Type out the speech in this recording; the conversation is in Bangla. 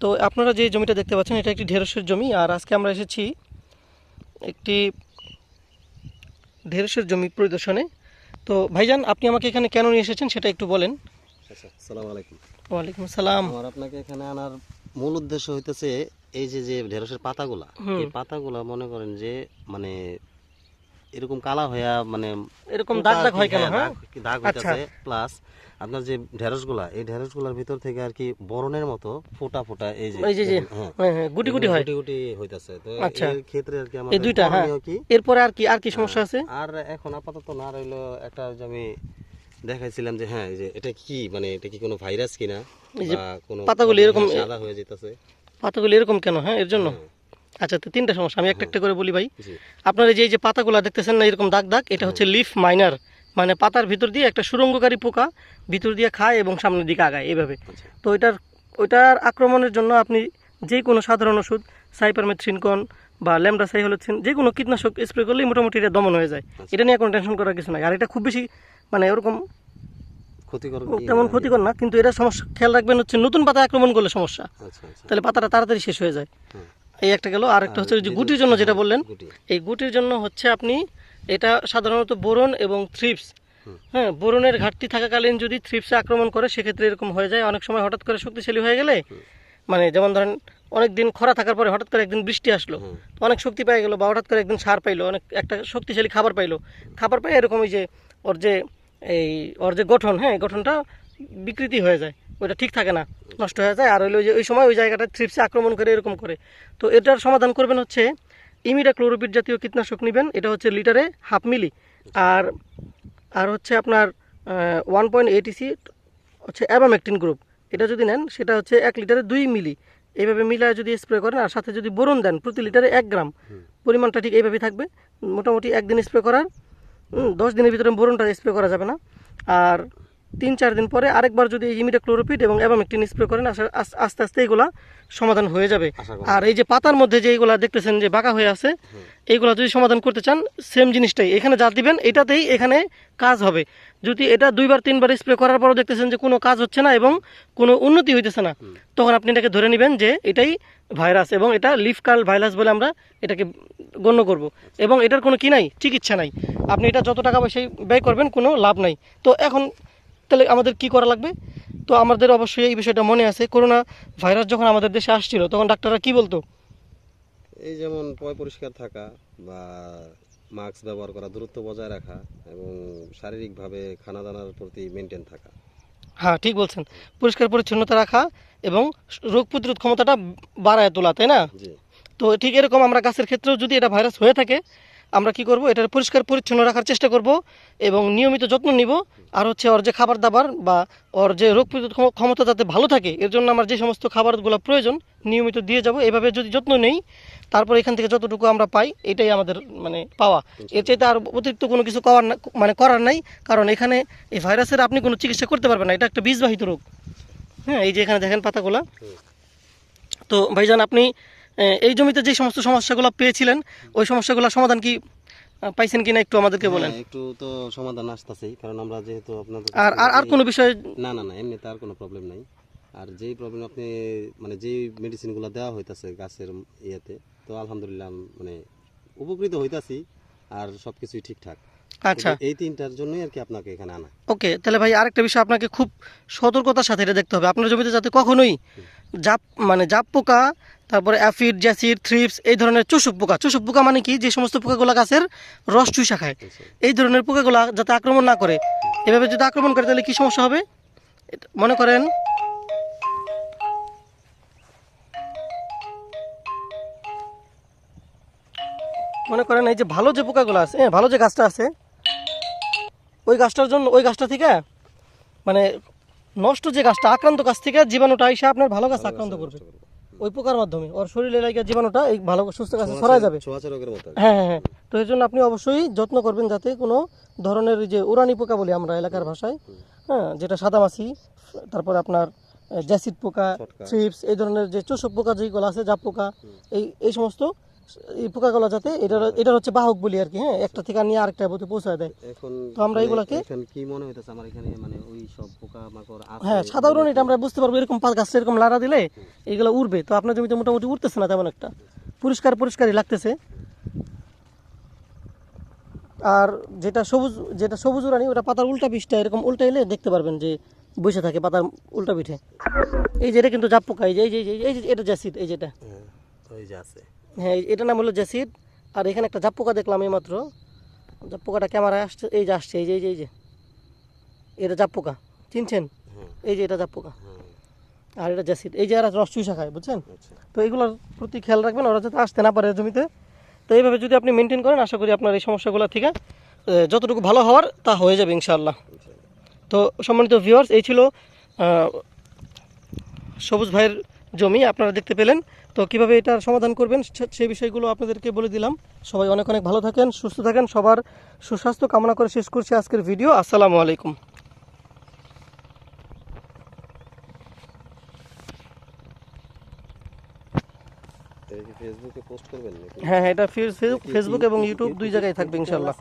তো আপনারা যে জমিটা দেখতে পাচ্ছেন এটা একটি ঢেঁড়সের জমি আর আজকে আমরা এসেছি একটি ঢেঁড়সের জমি পরিদর্শনে। তো ভাইজান আপনি আমাকে এখানে কেন নিয়ে এসেছেন সেটা একটু বলেন। আচ্ছা সালাম আলাইকুম। ওয়ালাইকুম আসসালাম। আমার আপনাকে এখানে আনার মূল উদ্দেশ্য হইতেছে এই যে যে ঢেঁড়সের পাতাগুলা এই পাতাগুলা মনে করেন যে মানে এরকম কালা হইয়া মানে এরকম দাগ দাগ হয় কেন হ্যাঁ, হ্যাঁ? দাগ- আচ্ছা। হইতাছে প্লাস আপনার যে ঢেঁড়সগুলা এই ঢেঁড়সগুলার ভিতর থেকে আর কি বরণের মতো ফোটা ফোটা এই যে এই যে হ্যাঁ হ্যাঁ হ্যাঁ গুটি গুটি হয়। গুটি গুটি হইতাছে। তো আচ্ছা। এর ক্ষেত্রে আর কি এই আমাদের দুইটা হ্যাঁ। এরপরে আর কি আর কি সমস্যা আছে? আর এখন আপাতত না রইল একটা যে আমি দেখাইছিলাম যে হ্যাঁ এই যে এটা কি মানে এটা কি কোনো ভাইরাস কিনা বা কোনো পাতাগুলি এরকম সাদা হয়ে যেতেছে। পাতাগুলো এরকম কেন হ্যাঁ এর জন্য? আচ্ছা তো তিনটা সমস্যা। আমি একটা একটা করে বলি ভাই। আপনারা যে এই যে পাতাগুলো দেখতেছেন না এরকম দাগ দাগ এটা হচ্ছে লিফ মাইনার মানে পাতার ভিতর দিয়ে একটা সুরঙ্গকারী পোকা ভিতর দিয়ে খায় এবং সামনের দিকে আগায় এভাবে। আচ্ছা। তো ওইটার ওইটার আক্রমণের জন্য আপনি যে কোনো সাধারণ ওষুধ সাইপারমেথ্রিনকন বা ল্যামডা সাইহলোথিন যে কোনো কীটনাশক স্প্রে করলেই মোটামুটি এটা দমন হয়ে যায়। এটা নিয়ে কোনো টেনশন করার কিছু নাই। আর এটা খুব বেশি মানে ওরকম ক্ষতিকর তেমন ক্ষতিকর না কিন্তু এটা সমস্যা খেয়াল রাখবেন হচ্ছে নতুন পাতা আক্রমণ করলে সমস্যা। আচ্ছা আচ্ছা। তাহলে পাতাটা তাড়াতাড়ি শেষ হয়ে যায়। এই একটা গেল আর একটা হচ্ছে যে গুটির জন্য যেটা বললেন এই গুটির জন্য হচ্ছে আপনি এটা সাধারণত বোরন এবং থ্রিপস। হ্যাঁ বোরনের ঘাটতি থাকাকালীন যদি থ্রিপসে আক্রমণ করে সেক্ষেত্রে এরকম হয়ে যায়। অনেক সময় হঠাৎ করে শক্তিশালী হয়ে গেলে মানে যেমন ধরেন অনেক দিন খরা থাকার পরে হঠাৎ করে একদিন বৃষ্টি আসলো তো অনেক শক্তি পেয়ে গেলো বা হঠাৎ করে একদিন সার পাইলো অনেক একটা শক্তিশালী খাবার পাইলো। খাবার পাই এরকম ওই যে ওর যে এই ওর যে গঠন হ্যাঁ গঠনটা বিকৃতি হয়ে যায় ওইটা ঠিক থাকে না। নষ্ট হয়ে যায়। আর হইল যে ওই সময় ওই জায়গাটা থ্রিপসে আক্রমণ করে এরকম করে। তো এটার সমাধান করবেন হচ্ছে ইমিডা ক্লোরোপিড জাতীয় কীটনাশক নেবেন। এটা হচ্ছে লিটারে হাফ মিলি। আর আর হচ্ছে আপনার ওয়ান পয়েন্ট এইটিসি হচ্ছে অ্যাবামেকটিন গ্রুপ। এটা যদি নেন সেটা হচ্ছে এক লিটারে দুই মিলি। এইভাবে মিলায় যদি স্প্রে করেন আর সাথে যদি বোরন দেন প্রতি লিটারে এক গ্রাম। পরিমাণটা ঠিক এইভাবেই থাকবে। মোটামুটি একদিন স্প্রে করার দশ দিনের ভিতরে বোরনটা স্প্রে করা যাবে না। আর তিন চার দিন পরে আরেকবার যদি ইমিডা ক্লোরোপিড এবং অ্যাবামেকটিন স্প্রে করেন আস- আস- আস্তে আস্তে এগুলা সমাধান হয়ে যাবে। আর এই যে পাতার মধ্যে যে এইগুলা দেখতেছেন যে বাঁকা হয়ে আছে এইগুলা যদি সমাধান করতে চান সেম জিনিসটাই। এখানে যা দিবেন এটাতেই এখানে কাজ হবে। যদি এটা দুইবার তিনবার স্প্রে করার পরও দেখতেছেন যে কোনো কাজ হচ্ছে না এবং কোনো উন্নতি হইতেছে না তখন আপনি এটাকে ধরে নেবেন যে এটাই ভাইরাস এবং এটা লিফ কার্ল ভাইরাস বলে আমরা এটাকে গণ্য করব। এবং এটার কোনো কি নাই চিকিৎসা নাই। আপনি এটা যত টাকা পয়সায় ব্যয় করবেন কোনো লাভ নাই। তো এখন তাহলে আমাদের কি করা লাগবে? তো আমাদের অবশ্যই এই বিষয়টা মনে আছে। করোনা ভাইরাস যখন আমাদের দেশে আসছিল তখন ডাক্তাররা কি বলতো? এই যেমন পয় পরিষ্কার থাকা বা মাস্ক ব্যবহার করা দূরত্ব বজায় রাখা এবং শারীরিকভাবে খানা দানার প্রতি মেনটেন থাকা। হ্যাঁ ঠিক বলছেন। পরিষ্কার পরিচ্ছন্নতা রাখা এবং রোগ প্রতিরোধ ক্ষমতাটা বাড়ায় তোলা তাই না? তো ঠিক এরকম আমরা গাছের ক্ষেত্রেও যদি এটা ভাইরাস হয়ে থাকে আমরা কি করব? এটার পরিষ্কার পরিচ্ছন্ন রাখার চেষ্টা করব এবং নিয়মিত যত্ন নিব। আর হচ্ছে ওর যে খাবার দাবার বা ওর যে রোগ প্রতিরোধ ক্ষমতা যাতে ভালো থাকে, এর জন্য আমার যে সমস্ত খাবারগুলো প্রয়োজন, নিয়মিত দিয়ে যাব। এভাবে যদি যত্ন নেই, তারপর এখান থেকে যতটুকু আমরা পাই, এটাই আমাদের মানে পাওয়া। এর চাইতে আর অতিরিক্ত কোনো কিছু করার মানে করার নাই, কারণ এখানে এই ভাইরাসের আপনি কোনো চিকিৎসা করতে পারবেন না। এটা একটা বীজবাহিত রোগ। হ্যাঁ এই যে এখানে দেখেন পাতাগুলা। তো ভাইজান, আপনি এই জমিতে যে সমস্ত সমস্যাগুলো পেয়েছিলেন ওই সমস্যাগুলোর সমাধান কি পাইছেন কিনা একটু আমাদেরকে বলেন। হ্যাঁ, একটু তো সমাধান আসতেছেই কারণ আমরা যেহেতু আপনাদের আর আর আর কোনো বিষয় না না না এমনি তার কোনো প্রবলেম নাই। আর যেই প্রবলেম আপনি মানে যেই মেডিসিনগুলো দেওয়া হইতাছে গাছের ইয়েতে তো আলহামদুলিল্লাহ মানে উপকৃত হইতাছি আর সব কিছুই ঠিকঠাক। আচ্ছা। এই তিনটার জন্যই আর কি আপনাকে এখানে আনা। ওকে তাহলে ভাই আরেকটা বিষয় আপনাকে খুব সতর্কতার সাথে এটা দেখতে হবে। আপনার জমিতে যাতে কখনোই জাপ মানে জাপ পোকা তারপরে অ্যাফিড জ্যাসিড থ্রিপস এই ধরনের চুষুক পোকা। চুষুক পোকা মানে কি? যে সমস্ত পোকাগুলো গাছের রস চুষা খায়। এই ধরনের পোকাগুলো যাতে আক্রমণ না করে। এভাবে যদি আক্রমণ করে তাহলে কি সমস্যা হবে? মনে করেন মনে করেন এই যে ভালো যে পোকাগুলো আছে হ্যাঁ ভালো যে গাছটা আছে ওই গাছটার জন্য ওই গাছটা থেকে মানে নষ্ট যে গাছটা আক্রান্ত গাছ থেকে জীবাণুটা এসে আপনার ভালো গাছ আক্রান্ত করবে। ওই পোকার মাধ্যমে। ওর শরীরে লাগে জীবাণুটা এই ভালো সুস্থ গাছে ছড়ায় যাবে। হ্যাঁ হ্যাঁ হ্যাঁ। তো এর জন্য আপনি অবশ্যই যত্ন করবেন যাতে কোনো ধরনের যে উড়ানি পোকা বলি আমরা এলাকার ভাষায় হ্যাঁ যেটা সাদামাছি তারপর আপনার জ্যাসিড পোকা চিপস এই ধরনের যে চোষক পোকা যেগুলো আছে জাপ পোকা এই এই সমস্ত এই পোকাগুলো যাতে এটার এটার হচ্ছে বাহক বলি আর কি হ্যাঁ? একটা থেকে নিয়ে আরেকটা প্রতি পৌঁছায় দেয়। এখন তো আমরা মানে এগুলাকে- এখন কি মনে হইতেছে আমার এখানে মানে ওই সব পোকা মাকড় হ্যাঁ সাধারণ এটা আমরা বুঝতে পারব এরকম পাত গাছে এরকম লাড়া দিলে এইগুলো উড়বে। তো আপনার জমিতে মোটামুটি উঠতেছে না তেমন একটা? পরিষ্কার পরিষ্কারই লাগতেছে। আর যেটা সবুজ যেটা সবুজ উড়ানি ওটা পাতার উল্টা পিঠটা এরকম উল্টা এলে দেখতে পারবেন যে বসে থাকে পাতার উল্টা পিঠে। এই যে এটা কিন্তু জাপ পোকা এই যে এই যে এই যে- এটা জ্যাসিড এই যেটা। হ্যাঁ, ওই যে আছে। হ্যাঁ এই- এটার নাম হলো জ্যাসিড আর এখানে একটা জাপ পোকা দেখলাম এই মাত্র জাপ পোকাটা ক্যামেরায় আসছে এই যে আসছে এই যে এই যে এই যে। এটা জাপ পোকা চিনছেন এই যে এটা জাপ পোকা হ্যাঁ আর এটা জ্যাসিড এই যে এরা রস চুষা খায় বুঝছেন? আচ্ছা। তো এগুলোর প্রতি খেয়াল রাখবেন ওরা যাতে আসতে না পারে জমিতে। তো এইভাবে যদি আপনি মেনটেন করেন আশা করি আপনার এই সমস্যাগুলো থেকে যতটুকু ভালো হওয়ার তা হয়ে যাবে ইনশাআল্লাহ। তো সম্মানিত ভিউয়ার্স এই ছিল সবুজ ভাইয়ের জমি আপনারা দেখতে পেলেন। তো কীভাবে এটার সমাধান করবেন সে- সেই বিষয়গুলো আপনাদেরকে বলে দিলাম। সবাই অনেক অনেক ভালো থাকেন সুস্থ থাকেন সবার সুস্বাস্থ্য কামনা করে শেষ করছি আজকের ভিডিও। আসসালামু আলাইকুম। ফেসবুকে পোস্ট করবেন হ্যাঁ হ্যাঁ এটা ফেসবুক এবং ইউটিউব দুই জায়গায় থাকবে ইনশাল্লাহ